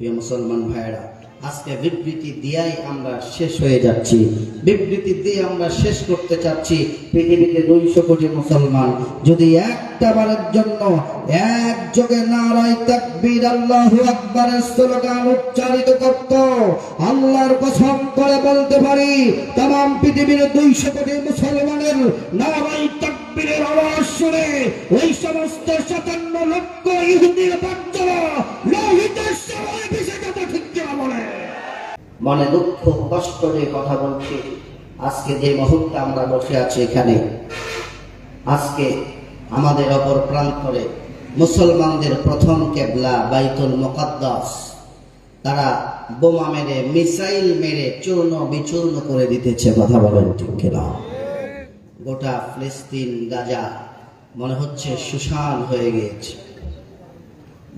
প্রিয় মুসলমান ভাইয়েরা, আজকে বিবৃতি দিয়াই আমরা শেষ হয়ে যাচ্ছি। বিবৃতি দিয়ে আমরা শেষ করতে চাচ্ছি পৃথিবীতে দুইশো কোটি মুসলমান। যদি একটা বারের জন্য এক যোগে নারাই তাকবীর আল্লাহু আকবারের স্লোগান উচ্চারিত করত, আল্লাহর কসম করে বলতে পারি, তাম পৃথিবীর দুইশো কোটি মুসলমানের নারাই তাকবীরের আওয়াজ শুনে ওই সমস্ত সাতান্ন লক্ষ ইহুদির বাচ্চারা মনে দুঃখ, কষ্ট নিয়ে কথা বলছি। আজকে যে মুহূর্তে আমরা বসে আছি এখানে, আজকে আমাদের অপর প্রান্তরে মুসলমানদের প্রথম কেবলা, বাইতুল মোকাদ্দাস। তারা বোমা মেরে, মিসাইল মেরে, চূর্ণ বিচূর্ণ করে দিতেছে, কথা বলেন ঠিক কিনা? গোটা ফিলিস্তিন, গাজা, মনে হচ্ছে সুশান হয়ে গিয়েছে।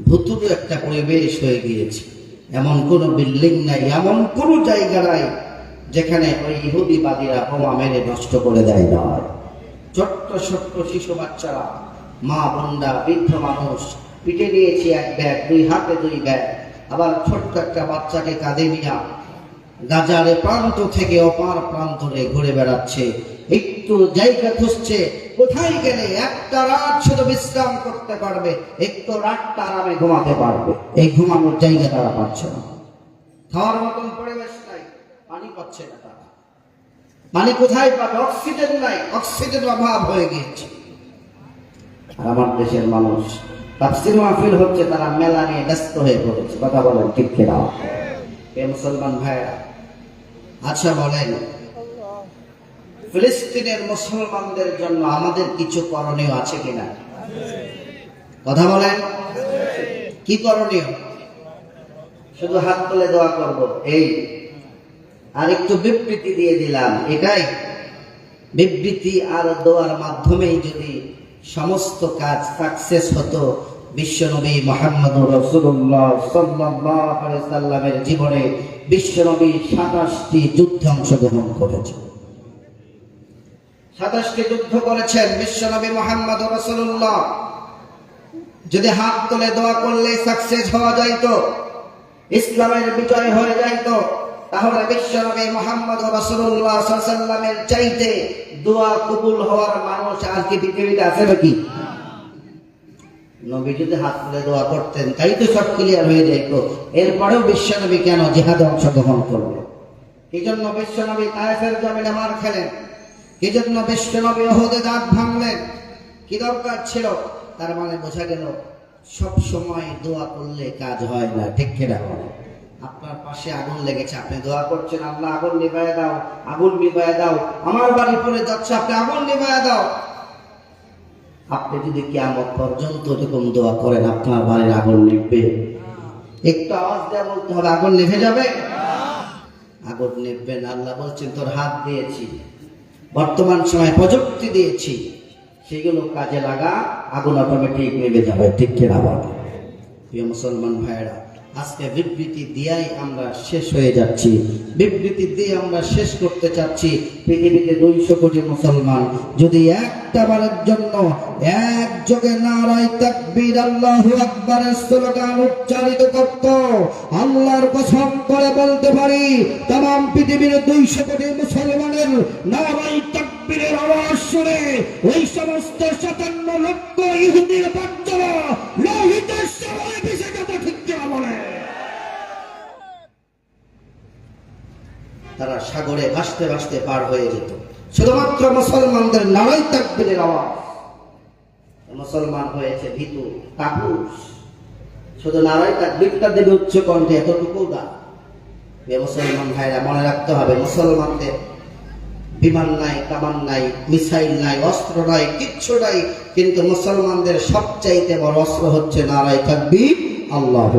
ভুতুরু একটা পরিবেশ হয়ে গিয়েছে। এমন কোনো বিল্ডিং নাই, এমন কোনো জায়গা নাই যেখানে ওই ইহুদিবাদীরা বোমা মেরে নষ্ট করে দেয় না ছোট্ট ছোট্ট শিশু বাচ্চারা, মা, বোনরা, বৃদ্ধ মানুষ, পিঠে নিয়েছি এক ব্যাগ, দুই হাতে দুই ব্যাগ। আবার ছোট্ট একটা বাচ্চাকে কাঁধে নিয়া গাজারে প্রান্ত থেকে অপার প্রান্তরে ঘুরে বেড়াচ্ছে। একটু জায়গা খুঁজছে কোথায় গেলে একটা রাত শুধু বিশ্রাম করতে পারবে? একটু রাতটা আরামে ঘুমাতে পারবে। এই ঘুমানোর জায়গা তারা পাচ্ছে না। খাওয়ার মতন পরিবেশ নাই, পানি পাচ্ছে না তারা। পানি কোথায় পাবে? অক্সিজেন নাই অক্সিজেন অভাব হয়ে গিয়েছে। আর আমার দেশের মানুষ তাফসির মাহফিল হচ্ছে, তারা মেলা নিয়ে ব্যস্ত হয়ে পড়েছে। কথা বলেন ঠিক এ মুসলমান ভাইরা আচ্ছা বলেন ফিলিস্তিনের মুসলমানদের জন্য আমাদের কিছু করণীয় আছে কিনা? কথা বলেন। কি করণীয়? শুধু হাত তুলে দোয়া করব। এই। আর একটু বিবৃতি দিয়ে দিলাম। এটাই। বিবৃতি আর দোয়ার মাধ্যমেই যদি সমস্ত কাজ সাকসেস হতো, বিশ্বনবী মোহাম্মদ রসুল্লাহ জীবনে বিশ্বনবী সাতাশটি যুদ্ধে অংশগ্রহণ করেছে সাতাশটি যুদ্ধ করেছেন বিশ্বনবী মোহাম্মদ রসুল্লাহ যদি হাত তুলে দোয়া করলে সাকসেস হওয়া যাইতো, ইসলামের বিজয় হয়ে যাইতো, তাহলে বিশ্বনবী মোহাম্মদ রসুল্লাহ সাল্লামের চাইতে দোয়া কবুল হওয়ার মানুষ আর কি পৃথিবীতে আছে নাকি? নবী যদি হাত তুলে দোয়া করতেন, তাই তো সব ক্লিয়ার হয়ে যাইতো। এরপরেও বিশ্বনবী কেন জিহাদে অংশগ্রহণ করল? এই জন্য বিশ্বনবী তায়েফের জমিনে মার খেলেন। এই জন্য বিশ্বনবী ওহদে দাঁত ভাঙলেন কি দরকার ছিল? তার মানে বোঝা গেল, সব সময় দোয়া করলে কাজ হয় না, ঠিক কিনা? আপনার পাশে আগুন লেগেছে, আপনি দোয়া করছেন, আল্লাহ, আগুন নিভাইয়া দাও, আগুন নিভাইয়া দাও, আমার বাড়ি পরে যাচ্ছে, আপনি আগুন নিভাইয়া দাও। আপনি যদি কিয়ামত পর্যন্ত এরকম দোয়া করেন, আপনার বাড়ির আগুন নিভবে। একটু আওয়াজ দেওয়া বলতে হবে, আগুন নিভে যাবে? আগুন নিভবে আল্লাহ বলছেন, তোর হাত দিয়েছি। বর্তমান সময় প্রযুক্তি দিয়েছি, সেগুলো কাজে লাগা, আগুন অটোমেটিক নেমে যাবে ঠিক কিনা বলে? প্রিয় মুসলমান ভাইয়েরা আজকে বিবৃতি দিয়াই আমরা শেষ হয়ে যাচ্ছি। বিবৃতি দিয়ে আমরা শেষ করতে চাচ্ছি পৃথিবীতে দুইশো কোটি মুসলমান। যদি একটা বারের জন্য এক যোগে নারাই তাকবীর আল্লাহু আকবারের স্লোগান উচ্চারিত করত, আল্লাহর কসম করে বলতে পারি, তাম পৃথিবীর দুইশো কোটি মুসলমানের নারাই তাকবীরের আওয়াজ শুনে ওই সমস্ত সাতান্ন লক্ষ ইহুদির বাচ্চারা সাগরে ভাসতে ভাসতে পার হয়ে যেত। শুধুমাত্র মুসলমানদের নারাই তাকবীরের আওয়াজ। মুসলমান হয়েছে ভীতু কাপুস শুধু নারাই তাকবীরটা দেবে উচ্চ কণ্ঠে এতটুকু না। এ মুসলমান ভাইরা মনে রাখতে হবে, মুসলমানদের বিমান নাই, কামান নাই, মিসাইল নাই, অস্ত্র নাই, কিচ্ছু নাই। কিন্তু মুসলমানদের সবচাইতে বড় অস্ত্র হচ্ছে নারাই তাকবীর, আল্লাহ